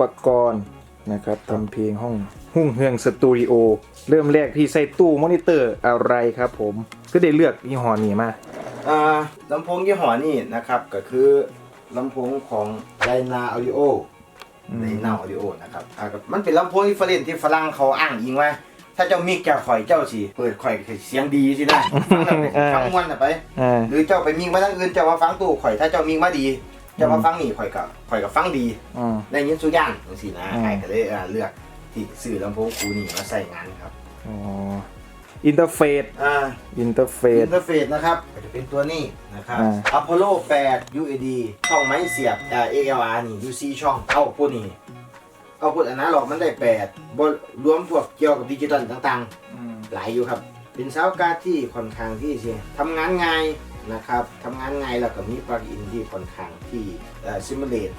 อุปกรณ์นะครับทำเพลงห้องหุ่งเฮืองสตูดิโอเริ่มแรกพี่ใส่ตู้มอนิเตอร์อะไรครับผมก็ได้เลือกยี่ห้อนี้มาอ่าลำโพงยี่ห้อนี้นะครับก็คือลำโพงของไ y นาอ u ดิโออืมไ y นาอ u ดิโอนะครับอ่าก็มันเป็นลำโพงอินฟราเรดที่ฝรั่งเขาอ้างอิงว่าถ้าเจ้ามิกเจ้าข่อยเจ้าสิเปิดข่อยเสียงดีสินะฟังแล้วเป็นฟังม่วนน่ะไปอ่าหรือเจ้าไปมิกมาทางอื่นเจ้ามาฟังตู้ข่อยถ้าเจ้ามิกมาดี เจ้ามาฟังนี่ข่อยกับข่อยกับฟังดีอืม ได้ยินสุกอย่างจังซี่นะอืม ไอ้ก็เลยอ่าเลือกที่ซื้อลำโพงคูนี่มาใส่งานครับอ๋ออินเทอร์เฟซอ่า อินเทอร์เฟอิซนเทอร์เฟซนะครับก็จะเป็นตัวนี้นะครับ อ่า Apollo 8 UAD ช่องไม้เสียบอ่า ALR นี่ UC ช่องเอาพวกนี้เอาพวกอันนั้นหรอกมันได้8บรวมพวกเกี่ยวกับดิจิตอลต่างๆ หลายอยู่ครับ เป็นซาวด์การ์ดที่ค่อนข้างที่จะทำงานง่าย นะครับทำงานง่ายแล้วก็มีปลั๊กอินที่ค่อนข้างที่ซิมูเลต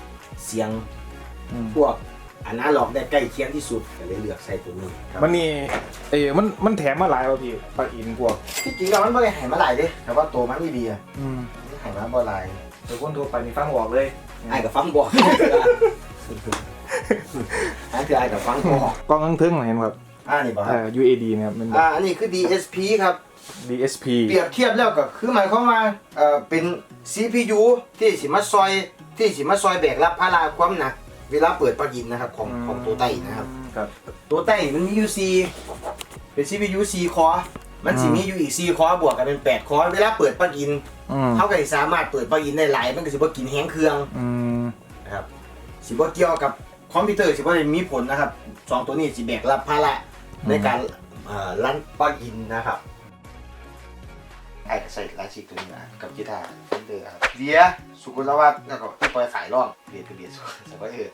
เสียงอืมพวกอันนั้นหรอกได้ใกล้เคียงที่สุดก็เลยเลือกใส่ตัวนี้ครับมันนี่เอ้ยมันมันแถมมาหลายว่ะพี่ปลั๊กอินพวกที่จริงแล้วมันไม่ได้ใหายมาหลายเด้แต่ว่าตัวมันไม่ดีอะอืมมันใหายมาบ่หลายแต่คนทั่วไปนี่ฟังออกเลยไอ้กับฟังบอกอันคือไอ้กับฟังบอกกล้องทั้งทึ่งเห็นไหมครับ อ่านี่บอกคอ่ารับ UAD นะครับมันอ่าอันนี้คือ DSP ครับ DSP เปรียบเทียบแล้วก็คือหมายความว่าเอ่อเป็น CPU ที่สิมาซอยที่สิมาซอยแบกรับภาระความหนัก เวลาเปิดปลั๊กอินนะครับของของตัวไต้นะครับ ครับ ตัวไต้มันมีอยู่4เป็น CPU 4คอร์มันสิมีอยู่อีก4คอร์บวกกันเป็น8คอร์เวลาเปิดปลั๊กอินอืมเขาก็สิสามารถเปิดปลั๊กอินได้หลายมันก็สิบ่กินแห้งเครื่องอืมนะครับสิบ่เกี่ยวกับคอมพิวเตอร์สิบ่ได้มีผลนะครับสองตัวนี้สิแบกรับภาระ ในการเอ่อรันปลั๊กอินนะครับไอ้ก็ใส่ลายชิกตัวนี้นะกับกีตาร์เฟนเดอร์ครับเดียสุกุลวัฒน์แล้วก็ที่ปล่อยสายร้องเบียดเบียดสุกุลวัฒน์เออ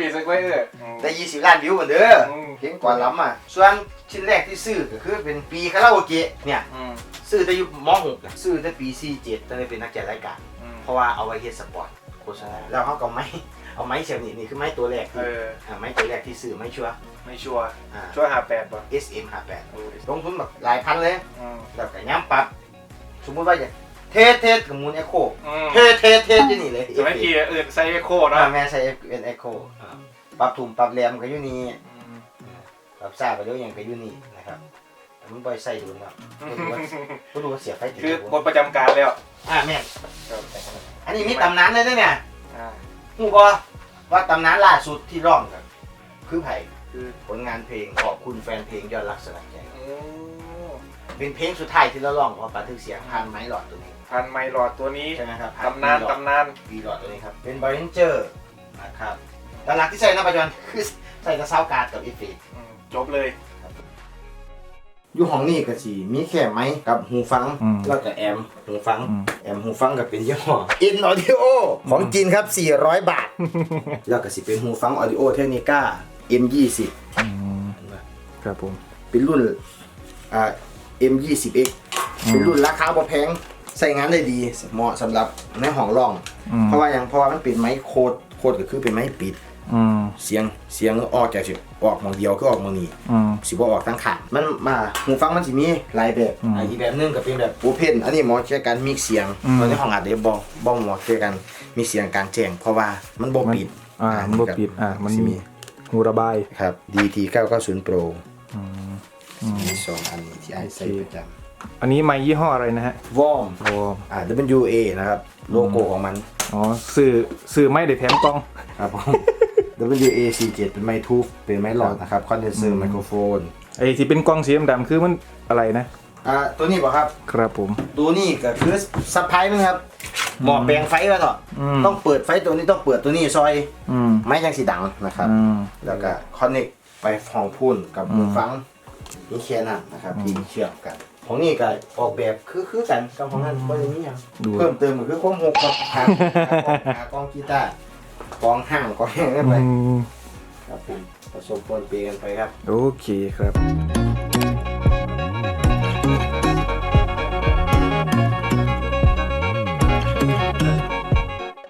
มีสักไว้เออได้20ล้านวิวเหมือนเด้ออืมเพลงก่อนล้ำอะส่วนชิ้นแรกที่ซื้อก็คือเป็นปีคาราโอเกะเนี่ยอืมซื้อแต่อยู่ม .6 อะซื้อแต่ปี47ตั้งแต่เป็นนักจัดรายการอืมเพราะว่าเอาไว้เฮ็ดสปอร์ตโฆษณาแล้วเขาก็เอาไม้ เอาไม้เสียบนี่นี่คือไม้ตัวแรกเอที่ออ่าไม้ตัวแรกที่ซื้อไม้ชัวร์ไม่ชัวร์อ่า ชัวร์หาแปดป่ะ SM 58โอ้ยลงทุนแบบหลายพันเลยอืมแล้วก็ย้ำปรับ สมมุติว่าจะเทสเทสกับมูลเอ็กโคอืมเทสเทสเทสอยู่นี่เลยสมัยกี้เออใส่โคอ่าเนาะแม่ใช้เป็นเอ็กโคปรับถุมปรับแรมก็อยู่นี่อืมปรับซ่าก็เดี๋ยวยังก็อยู่นี่นะครับแต่มันบ่อยใส่ดูนะครับบ่รู้ว่าบ่รู้ว่าเสียไฟถึงคือบทประจำการแล้ว อ่าแม่นครับ อันนี้มีตำนานเลยเด้อเนี่ยอ่า ฮู้บ่ว่าตำนานล่าสุดที่ร้องกันคือไผคือผลงานเพลงขอบคุณแฟนเพลงยอดรักสลักใจโอ้เป็นเพลงสุดท้ายที่เราร้องว่าบันทึกเสียงผ่านไม้หลอดตัวนี้พันไมล์หลอดตัวนี้ใช่ไหมครับตำนานตำนาน วีหลอดตัวนี้ครับ เป็นบริเจอร์นะครับด้านหลังที่ใส่นะปัจจุบันคือใส่กระเซ้าการ์ดกับอีเฟกอืมจบเลย อยู่ห้องนี้ก็สิมีแค่ไม้กับหูฟัง อืมแล้วก็แอมหูฟัง อืม แอมหูฟังก็เป็นยี่ห้อ In Audio ของจีนครับ 400 บาท แล้วก็สิเป็นหูฟัง Audio Technica M20 อืมครับผม เป็นรุ่นอ่า M20X เป็นรุ่นราคาบ่แพงใส่งานได้ดีเหมาะสำหรับในห้องร้อง อืม เพราะว่าอย่างเพราะว่ามันเป็นไม้โคดโคดก็คือเป็นไม้ปิด อืมเสียงเสียงออกจากสิออกหมองเดียวคือออกหมองนี้อืม สิบ่ออกทั้งขางมันมาหูฟังมันสิมีหลายแบบอืมอะอีกแบบหนึงก็เป็นแบบโอเพนอันนี้เหมาะแค่การมิกเสียงอืม ตอนนี้ห้องอัดเดี๋ยวบ่บ่เหมาะแค่การมีเสียงกลารแจ้งเพราะว่ามันบ่ปิดอ่ามันบ่ปิดอ่ามันมีหูระบายครับ DT 990 Pro อืมอืมมีสองอันนี้ที่ไอ้ใส่โอเคประจอันนี้ไม้ยี่ห้ออะไรนะฮะำวอร์มโอ้อ่า WA นะครับ โลโก้ของมัน อ๋อสื่อสื่อไม่ได้แถมกล้อง ครับผม WA 47เป็นไม้ทูฟเป็นไม้หลอดนะครับคอนเดนเซอร์ไมโครโฟนไอ้ที่เป็นกล้องสีดำๆคือมันอะไรนะ อ่าตัวนี้บ่ครับ ครับผม ตัวนี้ก็คือซับไพรส์นะครับหมอแปลงไฟไว้ต่ออมต้องเปิดไฟตัวนี้ต้องเปิดตัวนี้ซอยอืมไม้ยังสีดังนะครับอืมแล้วก็คอนเน c ไปห้องพุ่นกับอืมหูฟังนี่แค่นั้นนะครับที่เชื่อมกันของนี่ก็ออกแบบคือคือกันกับของนั้นก็ยังมีอย่างดูเพิ่มเติมก็คือความหกครับหาหากล้องกีตาร์ กองห่างกองแห้งกันไปอืมครับผมผสมปนเปกันไปครับ โอเคครับ